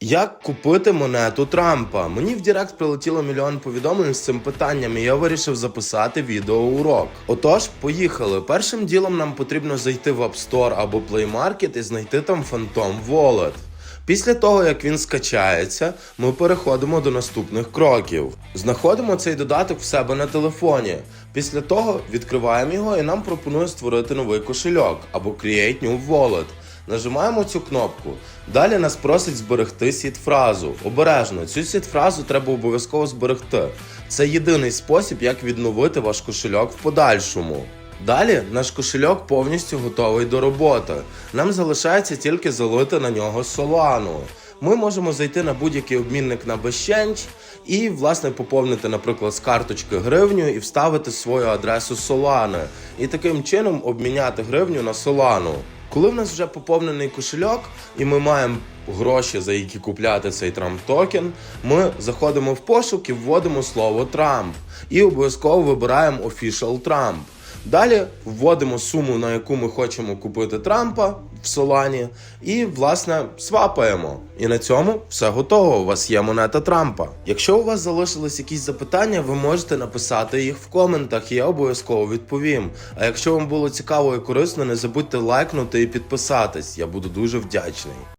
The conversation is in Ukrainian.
Як купити монету Трампа? Мені в Директ прилетіло мільйон повідомлень з цим питанням, і я вирішив записати відеоурок. Отож, поїхали. Першим ділом нам потрібно зайти в App Store або Play Market і знайти там Phantom Wallet. Після того, як він скачається, ми переходимо до наступних кроків. Знаходимо цей додаток в себе на телефоні. Після того відкриваємо його і нам пропонує створити новий кошельок або Create New Wallet. Нажимаємо цю кнопку. Далі нас просить зберегти сіт-фразу. Обережно, цю сіт-фразу треба обов'язково зберегти. Це єдиний спосіб, як відновити ваш кошельок в подальшому. Далі наш кошельок повністю готовий до роботи. Нам залишається тільки залити на нього солану. Ми можемо зайти на будь-який обмінник на безченч і, власне, поповнити, наприклад, з карточки гривню і вставити свою адресу Солани. І таким чином обміняти гривню на Солану. Коли в нас вже поповнений кошельок, і ми маємо гроші, за які купляти цей Трамп токен, ми заходимо в пошук і вводимо слово Трамп. І обов'язково вибираємо Official Trump. Далі вводимо суму, на яку ми хочемо купити Трампа в Солані, і власне свапаємо. І на цьому все готово. У вас є монета Трампа. Якщо у вас залишились якісь запитання, ви можете написати їх в коментах, я обов'язково відповім. А якщо вам було цікаво і корисно, не забудьте лайкнути і підписатись. Я буду дуже вдячний.